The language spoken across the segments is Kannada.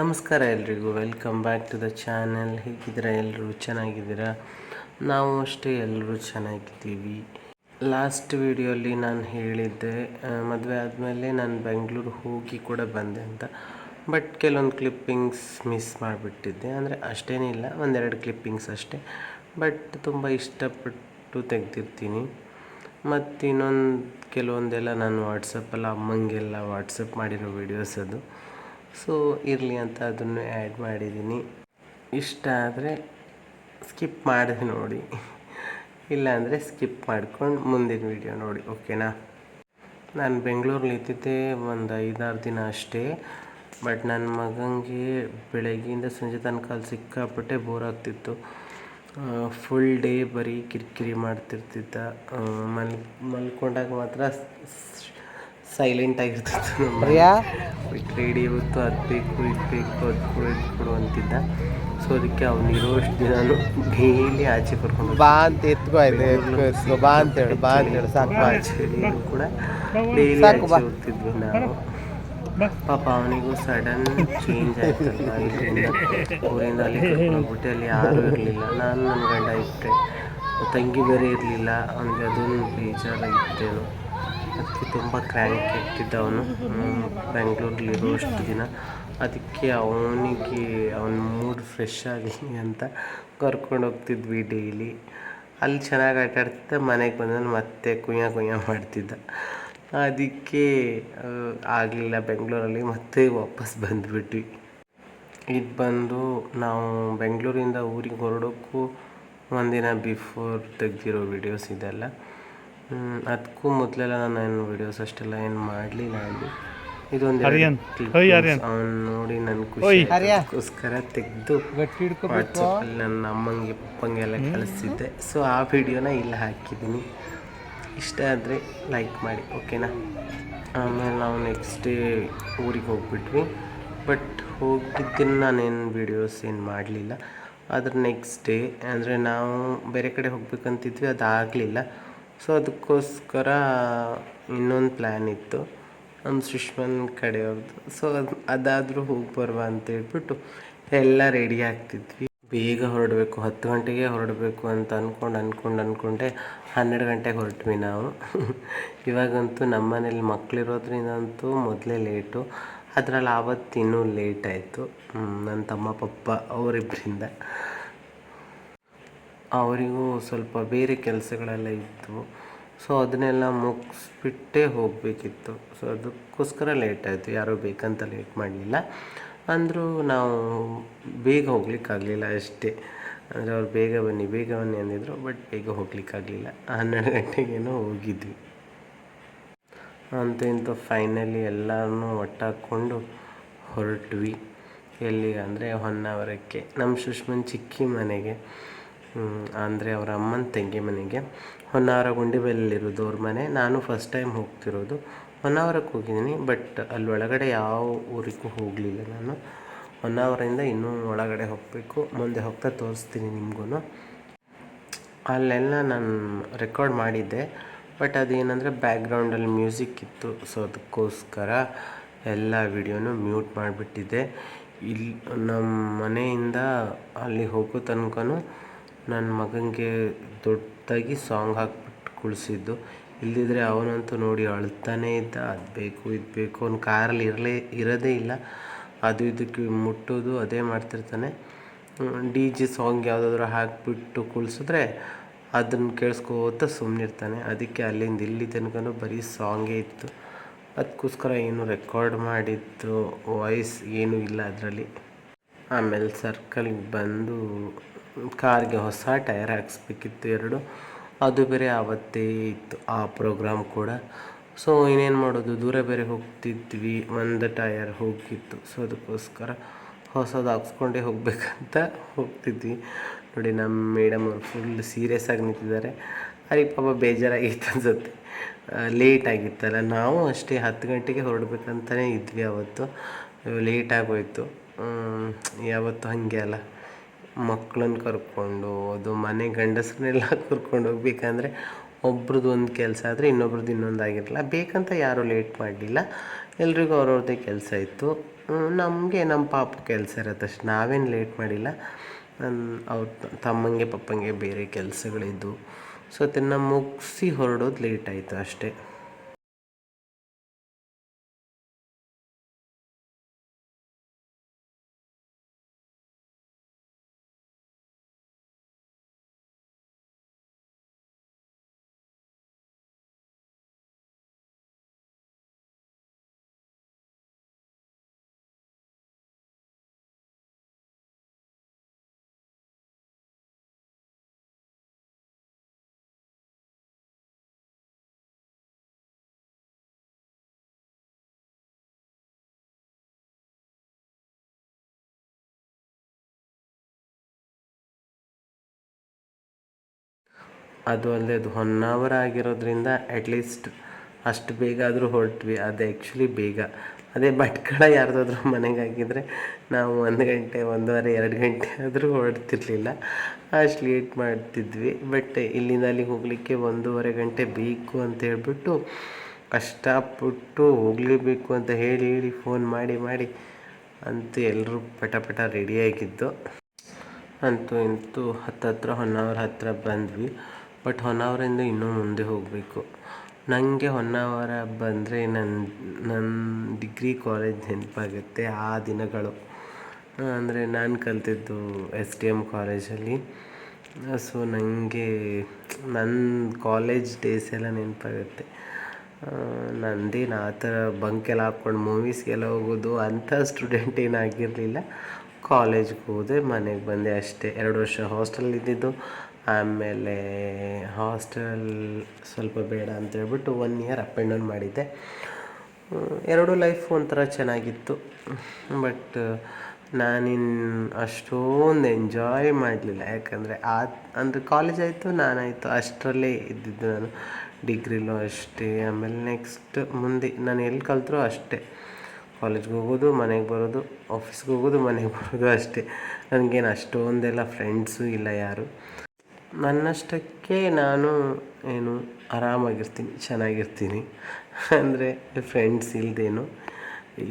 ನಮಸ್ಕಾರ ಎಲ್ರಿಗೂ. Welcome back to the channel ಹೇಗಿದ್ದೀರಾ? ಎಲ್ಲರೂ ಚೆನ್ನಾಗಿದ್ದೀರಾ? ನಾವು ಅಷ್ಟೇ ಎಲ್ಲರೂ ಚೆನ್ನಾಗಿದ್ದೀವಿ. ಲಾಸ್ಟ್ ವಿಡಿಯೋಲಿ ನಾನು ಹೇಳಿದ್ದೆ ಮದುವೆ ಆದಮೇಲೆ ನಾನು ಬೆಂಗಳೂರು ಹೋಗಿ ಕೂಡ ಬಂದೆ ಅಂತ. ಬಟ್ ಕೆಲವೊಂದು ಕ್ಲಿಪ್ಪಿಂಗ್ಸ್ ಮಿಸ್ ಮಾಡಿಬಿಟ್ಟಿದ್ದೆ. ಅಂದರೆ ಅಷ್ಟೇನಿಲ್ಲ ಒಂದೆರಡು ಕ್ಲಿಪ್ಪಿಂಗ್ಸ್ ಅಷ್ಟೇ. ಬಟ್ ತುಂಬ ಇಷ್ಟಪಟ್ಟು ತೆಗ್ದಿರ್ತೀನಿ. ಮತ್ತು ಇನ್ನೊಂದು ಕೆಲವೊಂದೆಲ್ಲ ನಾನು ವಾಟ್ಸಪ್ಪಲ್ಲ ಅಮ್ಮಂಗೆಲ್ಲ ವಾಟ್ಸಪ್ ಮಾಡಿರೋ ವೀಡಿಯೋಸ್ ಅದು. ಸೊ ಇರಲಿ ಅಂತ ಅದನ್ನು ಆ್ಯಡ್ ಮಾಡಿದ್ದೀನಿ. ಇಷ್ಟ ಆದರೆ ಸ್ಕಿಪ್ ಮಾಡಿದೆ ನೋಡಿ. ಇಲ್ಲಾಂದರೆ ಸ್ಕಿಪ್ ಮಾಡ್ಕೊಂಡು ಮುಂದಿನ ವಿಡಿಯೋ ನೋಡಿ ಓಕೆನಾ ನಾನು ಬೆಂಗಳೂರಲ್ಲಿ ಇದ್ದಿದ್ದೆ ಒಂದು ಐದಾರು ದಿನ ಅಷ್ಟೇ. ಬಟ್ ನನ್ನ ಮಗನಿಗೆ ಬೆಳಗ್ಗೆಯಿಂದ ಸಂಜೆ ತನಕ ಅಲ್ಲಿ ಸಿಕ್ಕಾಪಟ್ಟೆ ಬೋರ್ ಆಗ್ತಿತ್ತು. ಫುಲ್ ಡೇ ಬರೀ ಕಿರಿಕಿರಿ ಮಾಡ್ತಿರ್ತಿದ್ದ. ಮಲ್, ಮಲ್ಕೊಂಡಾಗ ಮಾತ್ರ ಸೈಲೆಂಟ್ ಆಗಿರ್ತಿತ್ತು ಬಿಟ್ಟು ರೆಡಿ ಇವತ್ತು ಅದು ಬೇಕು ಇದು ಬೇಕು ಅದು ಕೊಡು ಇದು ಕೊಡು ಅಂತಿದ್ದ. ಸೊ ಅದಕ್ಕೆ ಅವನಿರೋಷ್ಟು ದಿನಾನು ಡೈಲಿ ಆಚೆ ಕರ್ಕೊಂಡು ಬಾ ಅಂತ ಎತ್ಕೋ ಆಯ್ತು ಬಾ ಅಂತ ಹೇಳಿ ಬಾ ಅಂತ ಹೇಳಿ ಸಾಕು ಬಾ. ಆಚೆನೂ ಕೂಡ ಡೈಲಿ ಸಾಕು ಆಚೆ ಬಾ. ಹೋಗ್ತಿದ್ವಿ ನಾವು. ಪಾಪ ಅವನಿಗೂ ಸಡನ್ ಚೇಂಜ್ ಆಯ್ತಲ್ಲ ಊರಿಂದ ಅಲ್ಲಿ ಕರ್ಕೊಂಡೋಗ್ಬಿಟ್ಟು ಅಲ್ಲಿ ಯಾರೂ ಇರಲಿಲ್ಲ. ನಾನು ನನ್ನ ಗಂಡ ಇಟ್ಟೆ ತಂಗಿ ಬೇರೆ ಇರಲಿಲ್ಲ. ಅವನಿಗೆ ಅದೊಂದು ಬೇಜಾರಾಗಿತ್ತೇನೋ ಅದಕ್ಕೆ ತುಂಬ ಕ್ರ್ಯಾಂಕ್ ಇಟ್ಟಿದ್ದ ಅವನು ಬೆಂಗಳೂರಲ್ಲಿ ಇರೋಷ್ಟು ದಿನ. ಅದಕ್ಕೆ ಅವನಿಗೆ, ಅವನ ಮೂಡ್ ಫ್ರೆಶ್ ಆಗಲಿ ಅಂತ ಕರ್ಕೊಂಡು ಹೋಗ್ತಿದ್ವಿ ಡೈಲಿ ಅಲ್ಲಿ ಚೆನ್ನಾಗಿ ಆಟ ಆಡ್ತಿದ್ದ, ಮನೆಗೆ ಬಂದಲ್ಲಿ ಮತ್ತೆ ಕುಯ್ಯ ಕುಯ್ಯ ಮಾಡ್ತಿದ್ದ. ಅದಕ್ಕೆ ಆಗಲಿಲ್ಲ ಬೆಂಗಳೂರಲ್ಲಿ, ಮತ್ತೆ ವಾಪಸ್ ಬಂದುಬಿಟ್ವಿ. ಇದು ಬಂದು ನಾವು ಬೆಂಗಳೂರಿಂದ ಊರಿಗೆ ಹೊರಡೋಕ್ಕೂ ಒಂದಿನ ಬಿಫೋರ್ ತೆಗೆದಿರೋ ವೀಡಿಯೋಸ್ ಇದೆಲ್ಲ. ಅದಕ್ಕೂ ಮೊದಲೆಲ್ಲ ನಾನು ಏನು ವೀಡಿಯೋಸ್ ಅಷ್ಟೆಲ್ಲ ಏನು ಮಾಡಲಿಲ್ಲ ಅಲ್ಲಿ. ಇದೊಂದು ಅವ್ನು ನೋಡಿ ನನ್ನ. ಖುಷಿ. ಅದಕ್ಕೋಸ್ಕರ ತೆಗೆದು ವಾಟ್ಸಪ್ಪಲ್ಲಿ ನನ್ನ ಅಮ್ಮಂಗೆ ಅಪ್ಪಂಗೆಲ್ಲ ಕಳಿಸಿದ್ದೆ. ಸೊ ಆ ವಿಡಿಯೋನ ಇಲ್ಲಿ ಹಾಕಿದ್ದೀನಿ. ಇಷ್ಟ ಆದರೆ ಲೈಕ್ ಮಾಡಿ ಓಕೆನಾ ಆಮೇಲೆ ನಾವು ನೆಕ್ಸ್ಟ್ ಡೇ ಊರಿಗೆ ಹೋಗ್ಬಿಟ್ವಿ. ಬಟ್ ಹೋಗಿದ್ದನ್ನು ನಾನೇನು ವೀಡಿಯೋಸ್ ಏನು ಮಾಡಲಿಲ್ಲ. ಅದ್ರ ನೆಕ್ಸ್ಟ್ ಡೇ ಅಂದರೆ ನಾವು ಬೇರೆ ಕಡೆ ಹೋಗ್ಬೇಕಂತಿದ್ವಿ ಅದಾಗಲಿಲ್ಲ. ಸೊ ಅದಕ್ಕೋಸ್ಕರ ಇನ್ನೊಂದು ಪ್ಲ್ಯಾನ್ ಇತ್ತು. ನಮ್ಮ ಸುಷ್ಮನ್ ಕಡೆಯವ್ರದ್ದು ಸೊ ಅದು, ಅದಾದರೂ ಹೋಗಿ ಬರುವ ಅಂತ ಹೇಳ್ಬಿಟ್ಟು ಎಲ್ಲ ರೆಡಿ ಆಗ್ತಿದ್ವಿ. ಬೇಗ ಹೊರಡಬೇಕು, ಹತ್ತು ಗಂಟೆಗೆ ಹೊರಡಬೇಕು ಅಂತ ಅಂದ್ಕೊಂಡು ಅಂದ್ಕೊಂಡು ಅಂದ್ಕೊಂಡೆ ಹನ್ನೆರಡು ಗಂಟೆಗೆ ಹೊರಟ್ವಿ ನಾವು. ಇವಾಗಂತೂ ನಮ್ಮ ಮನೇಲಿ ಮಕ್ಕಳಿರೋದ್ರಿಂದಂತೂ ಮೊದಲೇ ಲೇಟು ಅದರಲ್ಲಿ ಆವತ್ತು ಇನ್ನೂ ಲೇಟ್ ಆಯಿತು ನನ್ನ ತಮ್ಮ, ಪಪ್ಪ ಅವರಿಬ್ಬರಿಂದ ಅವರಿಗೂ ಸ್ವಲ್ಪ ಬೇರೆ ಕೆಲಸಗಳೆಲ್ಲ ಇತ್ತು. ಸೊ ಅದನ್ನೆಲ್ಲ ಮುಗಿಸ್ಬಿಟ್ಟೇ ಹೋಗಬೇಕಿತ್ತು. ಸೊ ಅದಕ್ಕೋಸ್ಕರ ಲೇಟ್ ಆಯಿತು. ಯಾರೂ ಬೇಕಂತ ಲೇಟ್ ಮಾಡಲಿಲ್ಲ. ಅಂದರೂ ನಾವು ಬೇಗ ಹೋಗ್ಲಿಕ್ಕಾಗಲಿಲ್ಲ ಅಷ್ಟೇ. ಅಂದರೆ ಅವ್ರು ಬೇಗ ಬನ್ನಿ ಬೇಗ ಬನ್ನಿ ಅಂದಿದ್ರು ಬಟ್ ಬೇಗ ಹೋಗ್ಲಿಕ್ಕಾಗಲಿಲ್ಲ. ಹನ್ನೆರಡು ಗಂಟೆಗೇನೋ ಹೋಗಿದ್ವಿ. ಅಂತ ಇಂಥ ಫೈನಲಿ ಎಲ್ಲರೂ ಒಟ್ಟಾಕೊಂಡು ಹೊರಟ್ವಿ. ಎಲ್ಲಿಗೆ ಅಂದರೆ ಹೊನ್ನಾವರಕ್ಕೆ ನಮ್ಮ ಸುಷ್ಮನ್ ಚಿಕ್ಕಿ ಮನೆಗೆ. ಅಂದರೆ ಅವರ ಅಮ್ಮನ ತಂಗಿ ಮನೆಗೆ. ಹೊನ್ನಾವರ ಗುಂಡಿಬೆಲ್ಲಿರೋದು ಅವ್ರ ಮನೆ. ನಾನು ಫಸ್ಟ್ ಟೈಮ್ ಹೋಗ್ತಿರೋದು ಹೊನ್ನಾವರಕ್ಕೆ ಹೋಗಿದ್ದೀನಿ ಬಟ್ ಅಲ್ಲಿ ಒಳಗಡೆ ಯಾವ ಊರಿಗೂ ಹೋಗಲಿಲ್ಲ ನಾನು. ಹೊನ್ನಾವರಿಂದ ಇನ್ನೂ ಒಳಗಡೆ ಹೋಗಬೇಕು, ಮುಂದೆ ಹೋಗ್ತಾ ತೋರಿಸ್ತೀನಿ ನಿಮಗೂ ಅಲ್ಲೆಲ್ಲ ನಾನು ರೆಕಾರ್ಡ್ ಮಾಡಿದ್ದೆ ಬಟ್ ಅದೇನಂದರೆ ಬ್ಯಾಕ್ಗ್ರೌಂಡಲ್ಲಿ ಮ್ಯೂಸಿಕ್ ಇತ್ತು ಸೊ ಅದಕ್ಕೋಸ್ಕರ ಎಲ್ಲ ವಿಡಿಯೋನು ಮ್ಯೂಟ್ ಮಾಡಿಬಿಟ್ಟಿದ್ದೆ. ಇಲ್ಲಿ ನಮ್ಮ ಮನೆಯಿಂದ ಅಲ್ಲಿ ಹೋಗೋ ತನಕನೂ ನನ್ನ ಮಗನಿಗೆ ದೊಡ್ಡದಾಗಿ ಸಾಂಗ್ ಹಾಕ್ಬಿಟ್ಟು ಕುಳಿಸಿದ್ದು. ಇಲ್ಲದಿದ್ದರೆ ಅವನಂತೂ ನೋಡಿ ಅಳ್ತಾನೇ ಇದ್ದ. ಅದು ಬೇಕು, ಇದು ಬೇಕು ಅವ್ನು ಕಾರಲ್ಲಿ ಇರಲೇ, ಇರೋದೇ ಇಲ್ಲ. ಅದು ಇದಕ್ಕೆ ಮುಟ್ಟೋದು, ಅದೇ ಮಾಡ್ತಿರ್ತಾನೆ. ಡಿ ಜೆ ಸಾಂಗ್ ಯಾವುದಾದ್ರೂ ಹಾಕಿಬಿಟ್ಟು ಕುಳ್ಸಿದ್ರೆ ಅದನ್ನು ಕೇಳಿಸ್ಕೋತ ಸುಮ್ಮನಿರ್ತಾನೆ ಅದಕ್ಕೆ ಅಲ್ಲಿಂದ ಇಲ್ಲಿ ತನಕನೂ ಬರೀ ಸಾಂಗೇ ಇತ್ತು. ಅದಕ್ಕೋಸ್ಕರ ಏನು ರೆಕಾರ್ಡ್ ಮಾಡಿದ್ದು ವಾಯ್ಸ್ ಏನೂ ಇಲ್ಲ ಅದರಲ್ಲಿ. ಆಮೇಲೆ ಸರ್ಕಲ್ಗೆ ಬಂದು ಕಾರ್ಗೆ ಹೊಸ ಟೈರ್ ಹಾಕ್ಸ್ಬೇಕಿತ್ತು ಎರಡು. ಅದು ಬೇರೆ ಆವತ್ತೇ ಇತ್ತು, ಆ ಪ್ರೋಗ್ರಾಮ್ ಕೂಡ. ಸೊ ಇನ್ನೇನು ಮಾಡೋದು? ದೂರ ಬೇರೆ ಹೋಗ್ತಿದ್ವಿ, ಒಂದು ಟೈರ್ ಹೋಗಿತ್ತು. ಸೊ ಅದಕ್ಕೋಸ್ಕರ ಹೊಸದು ಹಾಕ್ಸ್ಕೊಂಡೇ ಹೋಗಬೇಕಂತ ಹೋಗ್ತಿದ್ವಿ. ನೋಡಿ ನಮ್ಮ ಮೇಡಮ್ ಫುಲ್ ಸೀರಿಯಸ್ ಆಗಿ ನಿಂತಿದ್ದಾರೆ. ಅಲ್ಲಿ ಪಾಪ ಬೇಜಾರಾಗಿತ್ತು ಅನ್ಸುತ್ತೆ. ಲೇಟ್ ಆಗಿತ್ತಲ್ಲ, ನಾವು ಅಷ್ಟೇ ಹತ್ತು ಗಂಟೆಗೆ ಹೊರಡ್ಬೇಕಂತಲೇ ಇದ್ವಿ ಅವತ್ತು. ಲೇಟ್ ಆಗೋಯ್ತು. ಯಾವತ್ತು ಹಾಗೆ ಅಲ್ಲ. ಮಕ್ಕಳನ್ನ ಕರ್ಕೊಂಡು ಅದು ಮನೆ ಗಂಡಸರನ್ನೆಲ್ಲ ಕರ್ಕೊಂಡು ಹೋಗ್ಬೇಕಂದ್ರೆ ಒಬ್ರದ್ದು ಒಂದು ಕೆಲಸ ಆದರೆ ಇನ್ನೊಬ್ರದ್ದು ಇನ್ನೊಂದು ಆಗಿರಲ್ಲ. ಬೇಕಂತ ಯಾರೂ ಲೇಟ್ ಮಾಡಲಿಲ್ಲ. ಎಲ್ರಿಗೂ ಅವ್ರವ್ರದ್ದೇ ಕೆಲಸ ಇತ್ತು. ನಮಗೆ ನಮ್ಮ ಪಾಪ ಕೆಲಸ ಇರೋ ಅಷ್ಟೆ ನಾವೇನು ಲೇಟ್ ಮಾಡಿಲ್ಲ. ಅವ್ರ ತಮ್ಮಂಗೆ, ಪಪ್ಪಂಗೆ ಬೇರೆ ಕೆಲಸಗಳಿದ್ದು ಸೊ ಅದನ್ನು ಮುಗಿಸಿ ಹೊರಡೋದು ಲೇಟ್ ಆಯಿತು ಅಷ್ಟೇ. ಅದು ಅಲ್ಲದೆ ಅದು ಹೊನ್ನಾವರ ಆಗಿರೋದ್ರಿಂದ ಅಟ್ಲೀಸ್ಟ್ ಅಷ್ಟು ಬೇಗ ಆದರೂ ಹೊರಟ್ವಿ. ಅದು ಆ್ಯಕ್ಚುಲಿ ಬೇಗ. ಅದೇ ಭಟ್ಕಳ ಯಾರ್ದಾದ್ರೂ ಮನೆಗೆ ಆಗಿದ್ದರೆ ನಾವು ಒಂದು ಗಂಟೆ, ಒಂದೂವರೆ, ಎರಡು ಗಂಟೆ ಆದರೂ ಹೊರಡ್ತಿರ್ಲಿಲ್ಲ. ಅಷ್ಟು ಲೇಟ್ ಮಾಡ್ತಿದ್ವಿ. ಬಟ್ ಇಲ್ಲಿಂದ ಅಲ್ಲಿಗೆ ಹೋಗಲಿಕ್ಕೆ ಒಂದೂವರೆ ಗಂಟೆ ಬೇಕು ಅಂತ ಹೇಳ್ಬಿಟ್ಟು ಕಷ್ಟಪಟ್ಟು ಹೋಗಲೇಬೇಕು ಅಂತ ಹೇಳಿ ಹೇಳಿ ಫೋನ್ ಮಾಡಿ ಮಾಡಿ ಅಂತೂ ಎಲ್ಲರೂ ಪಟ ಪಟ ರೆಡಿಯಾಗಿದ್ದು ಅಂತೂ ಇಂತೂ ಹತ್ತತ್ರ, ಹೊನ್ನಾವರ ಹತ್ತಿರ ಬಂದ್ವಿ. ಬಟ್ ಹೊನ್ನಾವರಿಂದ ಇನ್ನೂ ಮುಂದೆ ಹೋಗಬೇಕು. ನನಗೆ ಹೊನ್ನಾವರ ಬಂದರೆ ನನ್ನ ನನ್ನ ಡಿಗ್ರಿ ಕಾಲೇಜ್ ನೆನಪಾಗುತ್ತೆ, ಆ ದಿನಗಳು. ಅಂದರೆ ನಾನು ಕಲಿತಿದ್ದು ಎಸ್ ಡಿ ಎಂ ಕಾಲೇಜಲ್ಲಿ ಸೊ ನನಗೆ ನನ್ನ ಕಾಲೇಜ್ ಡೇಸ್ ಎಲ್ಲ ನೆನಪಾಗುತ್ತೆ. ನಂದೇನು ಆ ಥರ ಬಂಕೆಲ್ಲ ಹಾಕ್ಕೊಂಡು ಮೂವೀಸ್ಗೆಲ್ಲ ಹೋಗೋದು ಅಂಥ ಸ್ಟೂಡೆಂಟ್ ಏನಾಗಿರಲಿಲ್ಲ ಕಾಲೇಜ್ಗೆ ಹೋದೆ, ಮನೆಗೆ ಬಂದೆ ಅಷ್ಟೇ. ಎರಡು ವರ್ಷ ಹಾಸ್ಟೆಲ್ ಇದ್ದಿದ್ದು. ಆಮೇಲೆ ಹಾಸ್ಟೆಲ್ ಸ್ವಲ್ಪ ಬೇಡ ಅಂತ ಹೇಳ್ಬಿಟ್ಟು one year up and down ಮಾಡಿದ್ದೆ ಎರಡೂ ಲೈಫ್ ಒಂಥರ ಚೆನ್ನಾಗಿತ್ತು. ಬಟ್ ನಾನಿನ್ನು ಅಷ್ಟೊಂದು ಎಂಜಾಯ್ ಮಾಡಲಿಲ್ಲ. ಯಾಕಂದರೆ ಆ ಅಂದರೆ ಕಾಲೇಜ್ ಆಯಿತು, ನಾನಾಯಿತು, ಅಷ್ಟರಲ್ಲೇ ಇದ್ದಿದ್ದು ನಾನು. ಡಿಗ್ರಿಲೂ ಅಷ್ಟೇ, ಆಮೇಲೆ ನೆಕ್ಸ್ಟ್ ಮುಂದೆ ನಾನು ಎಲ್ಲಿ ಕಲ್ತರೂ ಅಷ್ಟೇ. ಕಾಲೇಜ್ಗೆ ಹೋಗೋದು, ಮನೆಗೆ ಬರೋದು ಆಫೀಸ್ಗೆ ಹೋಗೋದು, ಮನೆಗೆ ಬರೋದು ಅಷ್ಟೇ. ನನಗೇನು ಅಷ್ಟೊಂದೆಲ್ಲ ಫ್ರೆಂಡ್ಸು ಇಲ್ಲ ಯಾರು. ನನ್ನಷ್ಟಕ್ಕೆ ನಾನು ಏನು ಆರಾಮಾಗಿರ್ತೀನಿ, ಚೆನ್ನಾಗಿರ್ತೀನಿ. ಅಂದರೆ ಫ್ರೆಂಡ್ಸ್ ಇಲ್ಲದೇನು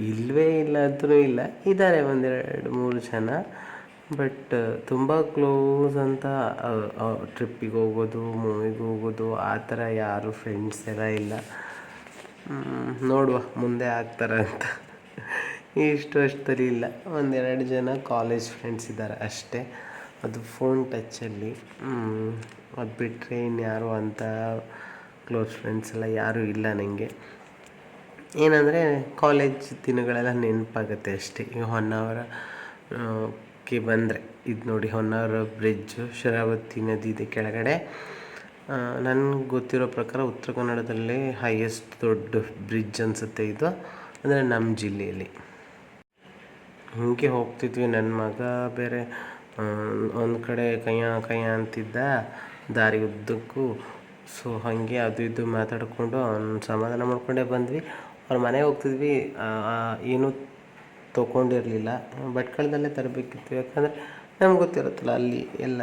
ಇಲ್ಲವೇ ಇಲ್ಲ ಅಂದ್ರೂ ಇಲ್ಲ. ಇದ್ದಾರೆ ಒಂದೆರಡು ಮೂರು ಜನ. ಬಟ್ ತುಂಬ ಕ್ಲೋಸ್ ಅಂತ ಟ್ರಿಪ್ಪಿಗೆ ಹೋಗೋದು ಮೂವಿಗೆ ಹೋಗೋದು, ಆ ಥರ ಯಾರು ಫ್ರೆಂಡ್ಸ್ ಎಲ್ಲ ಇಲ್ಲ. ನೋಡುವ ಮುಂದೆ ಆಗ್ತಾರೆ ಅಂತ. ಇಷ್ಟು ಅಷ್ಟರಲ್ಲಿ ಇಲ್ಲ. ಒಂದೆರಡು ಜನ ಕಾಲೇಜ್ ಫ್ರೆಂಡ್ಸ್ ಇದ್ದಾರೆ ಅಷ್ಟೇ. ಅದು ಫೋನ್ ಟಚ್ಚಲ್ಲಿ ಅದು ಬಿಟ್ಟರೆ ಇನ್ಯಾರು ಅಂತ ಕ್ಲೋಸ್ ಫ್ರೆಂಡ್ಸ್ ಎಲ್ಲ ಯಾರೂ ಇಲ್ಲ ನನಗೆ ಏನಂದರೆ ಕಾಲೇಜ್ ದಿನಗಳೆಲ್ಲ ನೆನಪಾಗುತ್ತೆ ಅಷ್ಟೇ. ಈಗ ಹೊನ್ನಾವರ ಆ, ಕ್ಕೆ ಬಂದರೆ. ಇದು ನೋಡಿ ಹೊನ್ನಾವರ ಬ್ರಿಡ್ಜು ಶರಾವತಿ ನದಿ ಇದೆ ಕೆಳಗಡೆ. ನನಗೆ ಗೊತ್ತಿರೋ ಪ್ರಕಾರ ಉತ್ತರ ಕನ್ನಡದಲ್ಲಿ ಹೈಯೆಸ್ಟ್ ದೊಡ್ಡ ಬ್ರಿಡ್ಜ್ ಅನಿಸುತ್ತೆ ಇದು. ಅಂದರೆ ನಮ್ಮ ಜಿಲ್ಲೆಯಲ್ಲಿ. ಹೀಗೆ ಹೋಗ್ತಿದ್ವಿ. ನನ್ನ ಮಗ ಬೇರೆ ಒಂದು ಕಡೆ ಕೈಯ ಕಯ್ಯಾ ಅಂತಿದ್ದ ದಾರಿ ಉದ್ದಕ್ಕೂ. ಸೊ ಹಾಗೆ ಅದು ಇದು ಮಾತಾಡಿಕೊಂಡು ಅವ್ನ ಸಮಾಧಾನ ಮಾಡ್ಕೊಂಡೇ ಬಂದ್ವಿ. ಅವ್ರ ಮನೆಗೆ ಹೋಗ್ತಿದ್ವಿ. ಏನೂ ತೊಗೊಂಡಿರಲಿಲ್ಲ. ಭಟ್ಕಳದಲ್ಲೇ ತರಬೇಕಿತ್ತು. ಯಾಕಂದರೆ ನಮ್ಗೆ ಗೊತ್ತಿರುತ್ತಲ್ಲ, ಅಲ್ಲಿ ಎಲ್ಲ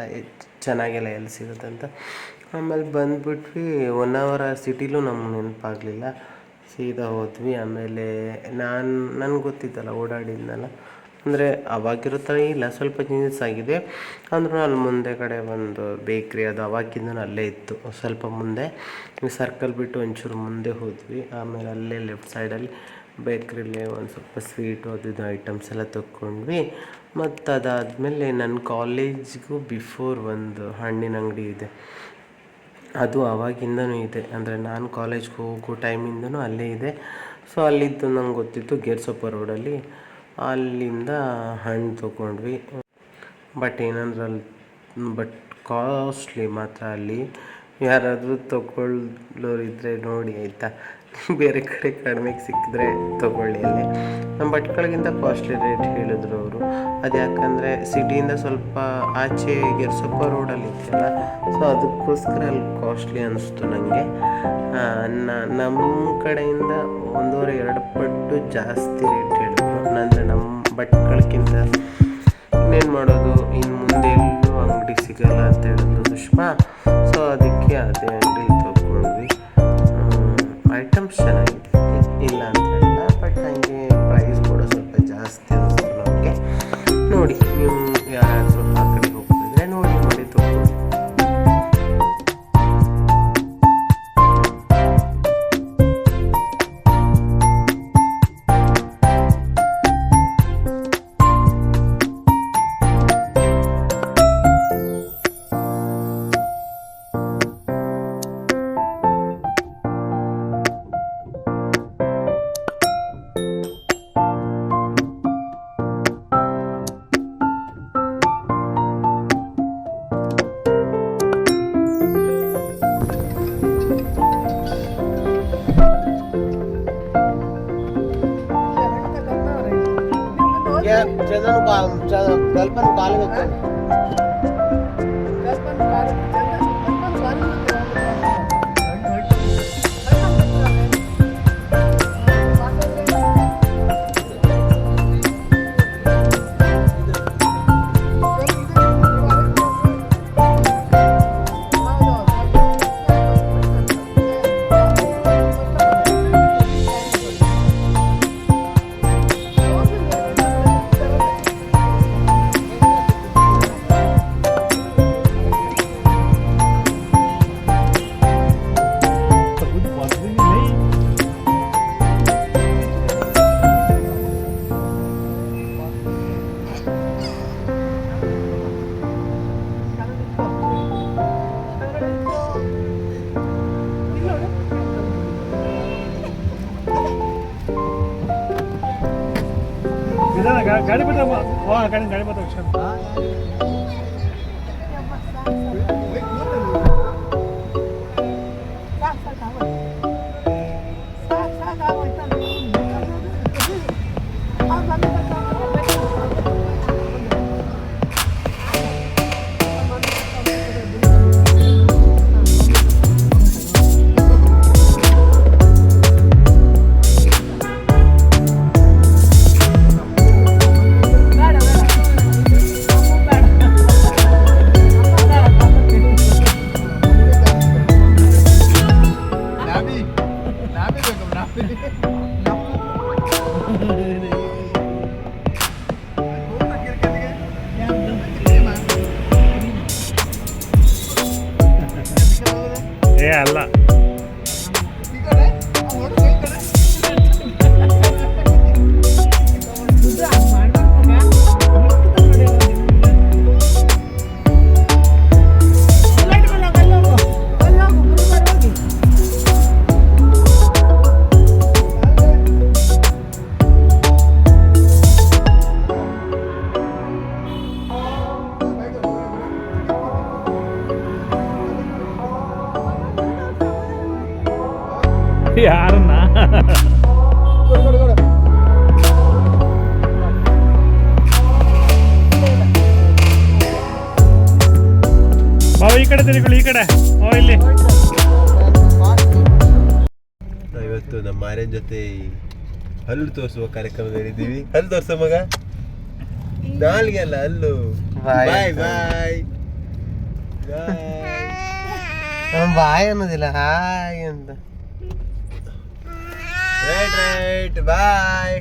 ಚೆನ್ನಾಗೆಲ್ಲ ಎಲ್ಲಿ ಸಿಗುತ್ತೆ ಅಂತ ಆಮೇಲೆ ಬಂದುಬಿಟ್ವಿ. ಒನ್ ಅವರ್ ಸಿಟಿಲೂ ನಮ್ಗೆ ನೆನಪಾಗಲಿಲ್ಲ. ಸೀದಾ ಹೋದ್ವಿ. ಆಮೇಲೆ ನಾನು, ನನಗೆ ಗೊತ್ತಿತ್ತಲ್ಲ ಓಡಾಡಿದ್ನಲ್ಲ. ಅಂದರೆ ಅವಾಗಿರೋ ಥರ ಇಲ್ಲ, ಸ್ವಲ್ಪ ಚೇಂಜಸ್ ಆಗಿದೆ. ಅಂದ್ರೂ ಅಲ್ಲಿ ಮುಂದೆ ಕಡೆ ಒಂದು ಬೇಕ್ರಿ ಅದು ಅವಾಗಿಂದನೂ ಅಲ್ಲೇ ಇತ್ತು. ಸ್ವಲ್ಪ ಮುಂದೆ ಸರ್ಕಲ್ ಬಿಟ್ಟು ಒಂಚೂರು ಮುಂದೆ ಹೋದ್ವಿ. ಆಮೇಲೆ ಅಲ್ಲೇ ಲೆಫ್ಟ್ ಸೈಡಲ್ಲಿ ಬೇಕ್ರಿಲಿ ಒಂದು ಸ್ವಲ್ಪ ಸ್ವೀಟು ಅದು ಇದು ಐಟಮ್ಸ್ ಎಲ್ಲ ತಕ್ಕೊಂಡ್ವಿ. ಮತ್ತು ಅದಾದಮೇಲೆ ನನ್ನ ಕಾಲೇಜ್ಗೂ ಬಿಫೋರ್ ಒಂದು ಹಣ್ಣಿನ ಅಂಗಡಿ ಇದೆ. ಅದು ಆವಾಗಿಂದನೂ ಇದೆ. ಅಂದರೆ ನಾನು ಕಾಲೇಜ್ಗೆ ಹೋಗೋ ಟೈಮಿಂದನೂ ಅಲ್ಲೇ ಇದೆ. ಸೊ ಅಲ್ಲಿದ್ದು ನಂಗೆ ಗೊತ್ತಿತ್ತು ಗೇರ್ಸೊಪ್ಪ ರೋಡಲ್ಲಿ ಅಲ್ಲಿಂದ ಹಣ್ಣು ತೊಗೊಂಡ್ವಿ. ಬಟ್ ಏನಂದ್ರೆ ಅಲ್ಲಿ ಬಟ್ ಕಾಸ್ಟ್ಲಿ ಮಾತ್ರ ಅಲ್ಲಿ. ಯಾರಾದರೂ ತೊಗೊಳ್ಳೋರಿದ್ರೆ ನೋಡಿ ಆಯಿತಾ? ಬೇರೆ ಕಡೆ ಕಡಿಮೆಗೆ ಸಿಕ್ಕಿದ್ರೆ ತೊಗೊಳ್ಳಿ ಅಲ್ಲಿ. ನಮ್ಮ ಬಟ್ಕಳಿಗಿಂತ ಕಾಸ್ಟ್ಲಿ ರೇಟ್ ಹೇಳಿದ್ರು ಅವರು. ಅದು ಯಾಕಂದರೆ ಸಿಟಿಯಿಂದ ಸ್ವಲ್ಪ ಆಚೆ ಗೆರ್ಸಪ್ಪ ರೋಡಲ್ಲಿ ಇದೆಯಲ್ಲ ಸೊ ಅದಕ್ಕೋಸ್ಕರ ಅಲ್ಲಿ ಕಾಸ್ಟ್ಲಿ ಅನಿಸ್ತು ನನಗೆ ನಮ್ಮ ಕಡೆಯಿಂದ ಒಂದೂವರೆ, ಎರಡು ಪಟ್ಟು ಜಾಸ್ತಿ ರೇಟ್ ಹೇಳಿದ್ರು. ಅಂದರೆ ನಮ್ಮ ಭಟ್ಕಳಕ್ಕಿಂತ ಇನ್ನೇನು ಮಾಡೋದು? ಇನ್ನು ಮುಂದೆ ಎಲ್ಲೂ ಅಂಗಡಿ ಸಿಗಲ್ಲ ಅಂತ ಹೇಳಿದ್ರು ಸುಷ್ಮಾ ಸೊ ಅದಕ್ಕೆ ಅದೇ. ಗಾಡಿ ಬರ್ತಾವ ಗಾಡಿ ಹಲ್ಲು ತೋರಿಸುವ ಕಾರ್ಯಕ್ರಮದಲ್ಲಿ ಇದ್ದೀವಿ ಹಲ್ಲು ತೋರಿಸ ಮಗ. ನಾಲ್ಗೆ ಅಲ್ಲ ಹಲ್ಲು. ಬಾಯ್ ಬಾಯ್ ಅಂತ. ಬಾಯ್. ಬಾಯ್. ಬಾಯ್. ಅನ್ನೋದಿಲ್ಲ ಹಾಯ್ ಅಂತ. Right right bye.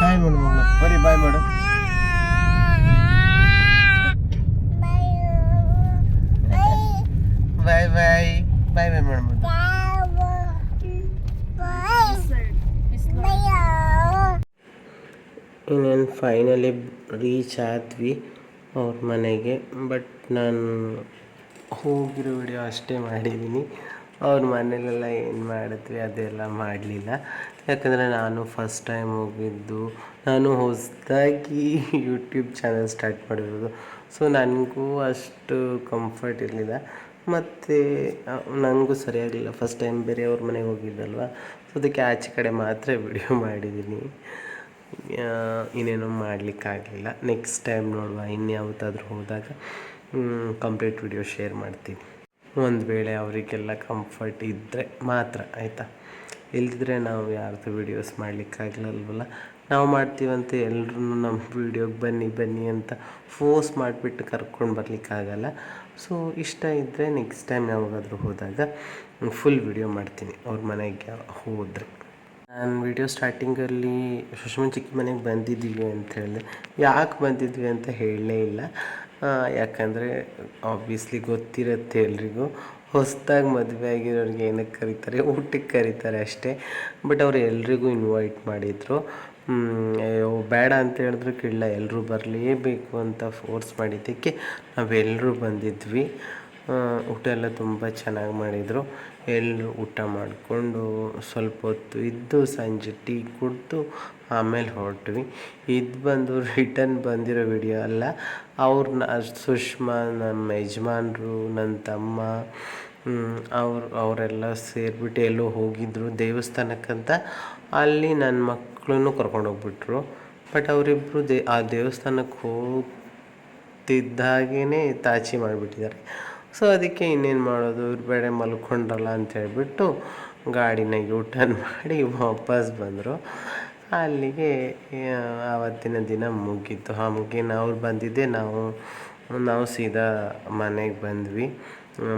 ಬಾಯ್ ಮಾಡು ಮಗ. ಬರೀ ಬಾಯ್ ಮಾಡು. ಬಾಯ್. ಬಾಯ್ ಬಾಯ್. ಬಾಯ್ ಮಾಡು ಇನ್ನೇನು ಫೈನಲಿ ರೀಚ್ ಆದ್ವಿ ಅವ್ರ ಮನೆಗೆ ಬಟ್ ನಾನು ಹೋಗಿರೋ ವಿಡಿಯೋ ಅಷ್ಟೇ ಮಾಡಿದ್ದೀನಿ ಅವ್ರ ಮನೇಲೆಲ್ಲ ಏನು ಮಾಡಿದ್ವಿ ಅದೆಲ್ಲ ಮಾಡಲಿಲ್ಲ. ಯಾಕಂದರೆ ನಾನು ಫಸ್ಟ್ ಟೈಮ್ ಹೋಗಿದ್ದು, ನಾನು ಹೊಸದಾಗಿ ಯೂಟ್ಯೂಬ್ ಚಾನಲ್ ಸ್ಟಾರ್ಟ್ ಮಾಡಿರೋದು. ಸೊ ನನಗೂ ಅಷ್ಟು ಕಂಫರ್ಟ್ ಇರಲಿಲ್ಲ. ಮತ್ತು ನನಗೂ ಸರಿಯಾಗಲಿಲ್ಲ ಫಸ್ಟ್ ಟೈಮ್ ಬೇರೆ ಅವ್ರ ಮನೆಗೆ ಹೋಗಿದ್ದಲ್ವ? ಸೊ ಅದಕ್ಕೆ ಆಚೆ ಕಡೆ ಮಾತ್ರ ವಿಡಿಯೋ ಮಾಡಿದ್ದೀನಿ ಇನ್ನೇನೋ ಮಾಡಲಿಕ್ಕಾಗಲಿಲ್ಲ. ನೆಕ್ಸ್ಟ್ ಟೈಮ್ ನೋಡುವ. ಇನ್ಯಾವುದಾದ್ರೂ ಹೋದಾಗ ಕಂಪ್ಲೀಟ್ ವಿಡಿಯೋ ಶೇರ್ ಮಾಡ್ತೀನಿ. ಒಂದು ವೇಳೆ ಅವರಿಗೆಲ್ಲ ಕಂಫರ್ಟ್ ಇದ್ದರೆ ಮಾತ್ರ, ಆಯಿತಾ? ಇಲ್ದಿದ್ರೆ ನಾವು ಯಾರ್ದು ವೀಡಿಯೋಸ್ ಮಾಡಲಿಕ್ಕಾಗಲಿಲ್ವಲ್ಲ? ನಾವು ಮಾಡ್ತೀವಂತ ಎಲ್ಲರೂ ನಮ್ಮ ವೀಡಿಯೋಗೆ ಬನ್ನಿ ಬನ್ನಿ ಅಂತ ಫೋರ್ಸ್ ಮಾಡಿಬಿಟ್ಟು ಕರ್ಕೊಂಡು ಬರಲಿಕ್ಕಾಗಲ್ಲ. ಸೊ ಇಷ್ಟ ಇದ್ದರೆ ನೆಕ್ಸ್ಟ್ ಟೈಮ್ ಯಾವಾಗಾದರೂ ಹೋದಾಗ ಫುಲ್ ವಿಡಿಯೋ ಮಾಡ್ತೀನಿ. ಅವ್ರ ಮನೆಗೆ ಹೋದರೆ. ನಾನು ವಿಡಿಯೋ ಸ್ಟಾರ್ಟಿಂಗಲ್ಲಿ ಸುಷ್ಮಾ ಚಿಕ್ಕಿ ಮನೆಗೆ ಬಂದಿದ್ದೀವಿ ಅಂತ ಹೇಳಿದೆ. ಯಾಕೆ ಬಂದಿದ್ವಿ ಅಂತ ಹೇಳಲೇ ಇಲ್ಲ. ಯಾಕಂದರೆ ಆಬ್ವಿಯಸ್ಲಿ ಗೊತ್ತಿರುತ್ತೆ ಎಲ್ರಿಗೂ. ಹೊಸದಾಗಿ ಮದುವೆ ಆಗಿರೋರಿಗೆ ಏನಕ್ಕೆ ಕರೀತಾರೆ? ಊಟಕ್ಕೆ ಕರೀತಾರೆ ಅಷ್ಟೇ. ಬಟ್ ಅವ್ರು ಎಲ್ರಿಗೂ ಇನ್ವೈಟ್ ಮಾಡಿದರು. ಬೇಡ ಅಂತ ಹೇಳಿದ್ರು. ಕೇಳಲ್ಲ ಎಲ್ಲರೂ ಬರಲೇಬೇಕು ಅಂತ ಫೋರ್ಸ್ ಮಾಡಿದ್ದಕ್ಕೆ ನಾವೆಲ್ಲರೂ ಬಂದಿದ್ವಿ. ಊಟ ಎಲ್ಲ ತುಂಬ ಚೆನ್ನಾಗಿ ಮಾಡಿದರು. ಎಲ್ಲರೂ ಊಟ ಮಾಡಿಕೊಂಡು ಸ್ವಲ್ಪ ಹೊತ್ತು ಇದ್ದು ಸಂಜೆ ಟೀ ಕುಡಿದು ಆಮೇಲೆ ಹೊರಟ್ವಿ. ಇದು ಬಂದು ರಿಟರ್ನ್ ಬಂದಿರೋ ವಿಡಿಯೋ ಅಲ್ಲ ಅವ್ರನ್ನ ಸುಷ್ಮಾ ನಮ್ಮ ಯಜಮಾನ್ರು ನನ್ನ ತಮ್ಮ ಅವ್ರು, ಅವರೆಲ್ಲ ಸೇರಿಬಿಟ್ಟು ಎಲ್ಲೋ ಹೋಗಿದ್ದರು ದೇವಸ್ಥಾನಕ್ಕಂತ. ಅಲ್ಲಿ ನನ್ನ ಮಕ್ಕಳು ಮಕ್ಕಳನ್ನು ಕರ್ಕೊಂಡೋಗ್ಬಿಟ್ರು ಬಟ್ ಅವರಿಬ್ಬರು ದೇ, ಆ ದೇವಸ್ಥಾನಕ್ಕೆ ಹೋಗ್ತಿದ್ದಾಗೇ ತಾಚಿ ಮಾಡಿಬಿಟ್ಟಿದ್ದಾರೆ. ಸೊ ಅದಕ್ಕೆ ಇನ್ನೇನು ಮಾಡೋದು? ಇವ್ರ ಬೇಡ ಮಲ್ಕೊಂಡ್ರಲ್ಲ ಅಂತ ಗಾಡಿನ ಯೂ ಮಾಡಿ ವಾಪಸ್ ಬಂದರು. ಅಲ್ಲಿಗೆ ಆವತ್ತಿನ ದಿನ ಮುಗೀತು. ಮುಗಿನ ಅವ್ರು ಬಂದಿದ್ದೆ ನಾವು ನಾವು ಸೀದಾ ಮನೆಗೆ ಬಂದ್ವಿ.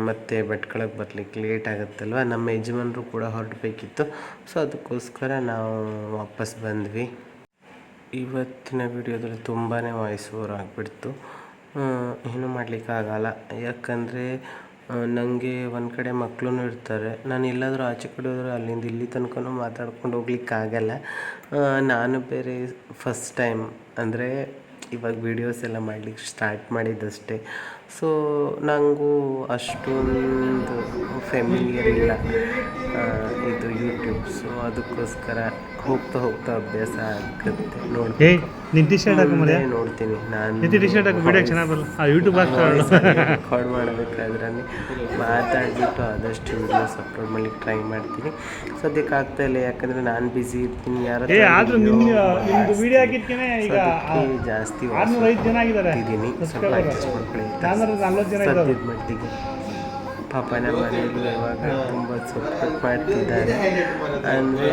ಮತ್ತು ಭಟ್ಕಳಕ್ಕೆ ಬರ್ಲಿಕ್ಕೆ ಲೇಟ್ ಆಗುತ್ತಲ್ವ? ನಮ್ಮ ಯಜಮಾನರು ಕೂಡ ಹೊರಡಬೇಕಿತ್ತು ಸೊ ಅದಕ್ಕೋಸ್ಕರ ನಾವು ವಾಪಸ್ ಬಂದ್ವಿ. ಇವತ್ತಿನ ವಿಡಿಯೋದಲ್ಲಿ ತುಂಬಾ ವಾಯ್ಸ್ ಓವರ್ ಆಗಿಬಿಡ್ತು. ಏನೂ ಮಾಡಲಿಕ್ಕಾಗಲ್ಲ ಯಾಕಂದರೆ ನನಗೆ ಒಂದು ಕಡೆ ಮಕ್ಕಳು ಇರ್ತಾರೆ. ನಾನು ಎಲ್ಲಾದರೂ ಆಚೆ ಕಡೆ ಹೋದರೆ ಅಲ್ಲಿಂದ ಇಲ್ಲಿ ತನಕನೂ ಮಾತಾಡ್ಕೊಂಡು ಹೋಗ್ಲಿಕ್ಕಾಗಲ್ಲ ನಾನು ಬೇರೆ ಫಸ್ಟ್ ಟೈಮ್ ಅಂದರೆ ಇವಾಗ ವೀಡಿಯೋಸ್ ಎಲ್ಲ ಮಾಡ್ಲಿಕ್ಕೆ ಸ್ಟಾರ್ಟ್ ಮಾಡಿದ್ದಷ್ಟೇ. ಸೊ ನನಗೂ ಅಷ್ಟೊಂದು ಫೆಮಿಲಿಯರ್ ಇಲ್ಲ. ಸೊ ಅದಕ್ಕೋಸ್ಕರ ಹೋಗ್ತಾ ಹೋಗ್ತಾ ಅಭ್ಯಾಸ ಆಗುತ್ತೆ. ನೋಡಿ ನಿನ್ ಟಿ ಶರ್ಟ್ ಹಾಕು ಮರ್ಯಾ ನೋಡ್ತೀನಿ. ನಾನು ನಿಂತಿ ಟಿ ಶರ್ಟ್ ಹಾಕು ವಿಡಿಯೋ ಚೆನ್ನಾಗಿ ಬರಲ್ಲ. ಆ ಯೂಟ್ಯೂಬ್ ರೆಕಾರ್ಡ್ ಮಾಡಬೇಕಾದ್ರೆ ಮಾತಾಡಿಬಿಟ್ಟು ಆದಷ್ಟು ವಿಡಿಯೋಸ್ ಅಪ್ಲೋಡ್ ಮಾಡ್ಲಿಕ್ಕೆ ಟ್ರೈ ಮಾಡ್ತೀನಿ. ಸದ್ಯಕ್ಕೆ ಆಗ್ತಾ ಇಲ್ಲ ಯಾಕಂದ್ರೆ ನಾನು ಬ್ಯುಸಿ ಇರ್ತೀನಿ ಯಾರು ಜಾಸ್ತಿ ಇದ್ದೀನಿ ಸ್ವಲ್ಪ ಅಡ್ಜಸ್ಟ್ ಮಾಡ್ಕೊಳ್ಳಿ. ಸದ್ಯದ ಮಟ್ಟಿಗೆ. ಪಾಪ ಮನೆಯಲ್ಲಿ ಇವಾಗ ತುಂಬ ಸಪೋರ್ಟ್ ಮಾಡ್ತಿದ್ದಾರೆ. ಅಂದರೆ.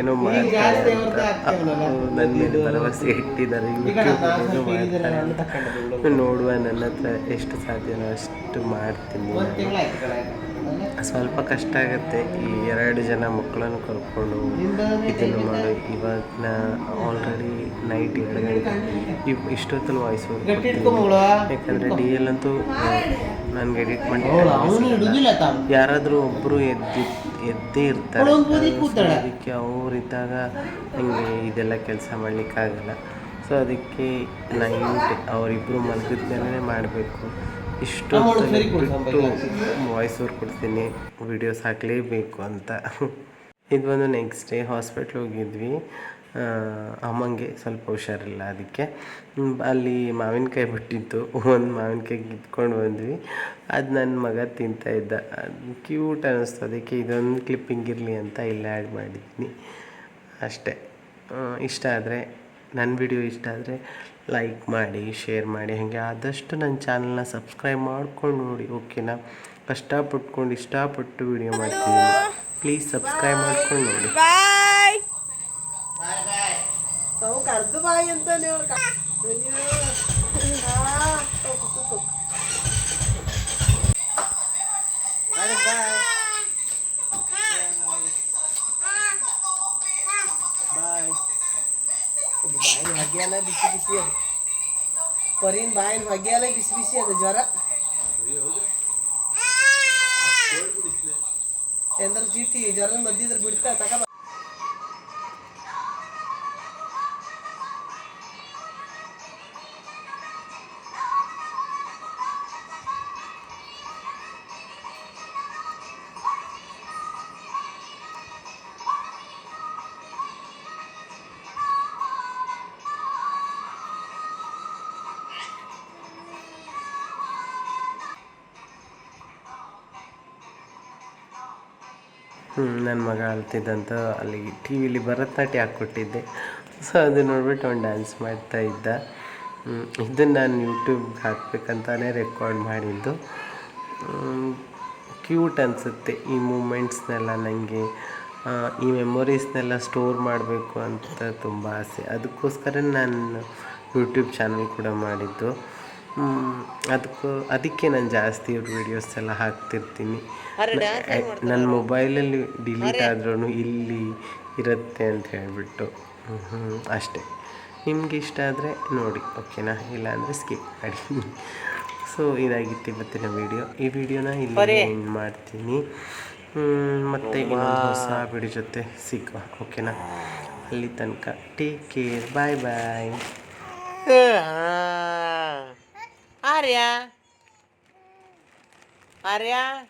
ಏನೋ ಮಾಡ್ತಾರೆ ಭರವಸೆ ಇಟ್ಟಿದ್ದಾರೆ. ಯೂಟ್ಯೂಬ್ ಮಾಡ್ತಾರೆ. ಅಂತ ನೋಡುವ ನನ್ನ ಹತ್ರ ಎಷ್ಟು ಸಾಧ್ಯನೋ ಅಷ್ಟು ಮಾಡ್ತೀನಿ. ಸ್ವಲ್ಪ ಕಷ್ಟ ಆಗುತ್ತೆ ಈ ಎರಡು ಜನ ಮಕ್ಕಳನ್ನು ಕರ್ಕೊಂಡು ಇದನ್ನು ಮಾಡಿ ಇವಾಗ ನಾ ಆಲ್ರೆಡಿ ನೈಟ್ ಎರಡು ಗಂಟೆ ಇವ್ ಇಷ್ಟೊತ್ತಲ್ಲಿ ವಾಯ್ಸ್ ಯಾಕಂದರೆ ಡಿ ಎಲ್ ಅಂತೂ ನನಗೆ ಎಡಿಟ್ ಮಾಡಿ ಯಾರಾದರೂ ಒಬ್ಬರು ಎದ್ದು ಎದ್ದೇ ಇರ್ತಾರೆ. ಅದಕ್ಕೆ ಅವರಿದ್ದಾಗ ನನಗೆ ಇದೆಲ್ಲ ಕೆಲಸ ಮಾಡಲಿಕ್ಕಾಗಲ್ಲ. ಸೊ ಅದಕ್ಕೆ ನೈಟ್ ಅವರಿಬ್ಬರು ಮಲಗಿದ್ದೇನೆ ಮಾಡಬೇಕು. ಇಷ್ಟು ಬಿಟ್ಟು ವಾಯ್ಸ್ ಓವರ್ ಕೊಡ್ತೀನಿ. ವೀಡಿಯೋಸ್ ಹಾಕಲೇಬೇಕು ಅಂತ. ಇದು ಬಂದು ನೆಕ್ಸ್ಟ್ ಡೇ ಹಾಸ್ಪಿಟ್ಲ್ ಹೋಗಿದ್ವಿ. ಅಮ್ಮಂಗೆ ಸ್ವಲ್ಪ ಹುಷಾರಿಲ್ಲ ಅದಕ್ಕೆ. ಅಲ್ಲಿ ಮಾವಿನಕಾಯಿ ಬಿಟ್ಟಿತ್ತು. ಒಂದು ಮಾವಿನಕಾಯಿ ಕಿತ್ಕೊಂಡು ಬಂದ್ವಿ. ಅದು ನನ್ನ ಮಗ ತಿಂತಾ ಇದ್ದ. ಅದು ಕ್ಯೂಟ್ ಅನ್ನಿಸ್ತು ಅದಕ್ಕೆ ಇದೊಂದು ಕ್ಲಿಪ್ಪಿಂಗ್ ಇರಲಿ ಅಂತ ಇಲ್ಲಿ ಆ್ಯಡ್ ಮಾಡಿದ್ದೀನಿ. ಅಷ್ಟೇ. ಇಷ್ಟ ಆದರೆ ನನ್ನ ವಿಡಿಯೋ ಇಷ್ಟ ಆದರೆ ಲೈಕ್ ಮಾಡಿ ಶೇರ್ ಮಾಡಿ ಹಾಗೆ ಆದಷ್ಟು ನನ್ನ ಚಾನಲ್ನ ಸಬ್ಸ್ಕ್ರೈಬ್ ಮಾಡ್ಕೊಂಡು ನೋಡಿ ಓಕೆನಾ ಕಷ್ಟಪಟ್ಕೊಂಡು ಇಷ್ಟಪಟ್ಟು ವಿಡಿಯೋ ಮಾಡ್ತೀನಿ. ಪ್ಲೀಸ್ ಸಬ್ಸ್ಕ್ರೈಬ್ ಮಾಡ್ಕೊಂಡು ನೋಡಿ. ಬಾಯ್ ಅಂತ ಬಾಯಿನ ಭಾಗ್ಯ ಎಲ್ಲ ಬಿಸಿ ಬಿಸಿ ಅದು ಪರಿನ ಬಾಯಿನ ಭಾಗ್ಯ ಎಲ್ಲ ಬಿಸಿ ಬಿಸಿ ಅದು ಜ್ವರ ಎಂದ್ರ ಚೀಟಿ ಜ್ವರ ಮದ್ದಿದ್ರೆ ಬಿಡ್ತಾ ತಕ ನನ್ನ ಮಗ ಅಳ್ತಿದ್ದಂತ ಅಲ್ಲಿ ಟಿ ವಿಲಿ ಭರತನಾಟ್ಯ ಹಾಕ್ಕೊಟ್ಟಿದ್ದೆ. ಸೊ ಅದು ನೋಡ್ಬಿಟ್ಟು ಅವ್ನು ಡ್ಯಾನ್ಸ್ ಮಾಡ್ತಾ ಇದ್ದ. ಇದನ್ನು ನಾನು ಯೂಟ್ಯೂಬ್ಗೆ ಹಾಕ್ಬೇಕಂತಾನೆ ರೆಕಾರ್ಡ್ ಮಾಡಿದ್ದು. ಕ್ಯೂಟ್ ಅನಿಸುತ್ತೆ ಈ ಮೂಮೆಂಟ್ಸ್ನೆಲ್ಲ ನನಗೆ ಈ ಮೆಮೊರೀಸ್ನೆಲ್ಲ ಸ್ಟೋರ್ ಮಾಡಬೇಕು ಅಂತ ತುಂಬ ಆಸೆ. ಅದಕ್ಕೋಸ್ಕರ ನಾನು ಯೂಟ್ಯೂಬ್ ಚಾನಲ್ ಕೂಡ ಮಾಡಿದ್ದು. ಅದಕ್ಕೂ ಅದಕ್ಕೆ ನಾನು ಜಾಸ್ತಿ ಇವ್ರ ವೀಡಿಯೋಸ್ ಎಲ್ಲ ಹಾಕ್ತಿರ್ತೀನಿ. ನನ್ನ ಮೊಬೈಲಲ್ಲಿ ಡಿಲೀಟ್ ಆದ್ರೂ ಇಲ್ಲಿ ಇರುತ್ತೆ ಅಂತ ಹೇಳಿಬಿಟ್ಟು. ಹ್ಞೂ ಅಷ್ಟೇ. ನಿಮ್ಗೆ ಇಷ್ಟ ಆದರೆ ನೋಡಿ ಓಕೆನಾ ಇಲ್ಲಾಂದರೆ ಸ್ಕಿಪ್ ಮಾಡಿ. ಸೊ ಇದಾಗಿತ್ತು ಇವತ್ತಿನ ವಿಡಿಯೋ ಈ ವಿಡಿಯೋನ ಇಲ್ಲಿ ಎಂಡ್ ಮಾಡ್ತೀನಿ. ಮತ್ತೆ ಹೊಸ ವಿಡಿಯೋ ಜೊತೆ ಸಿಕ್ಕ ಓಕೆನಾ ಅಲ್ಲಿ ತನಕ take care bye bye Arya. Arya.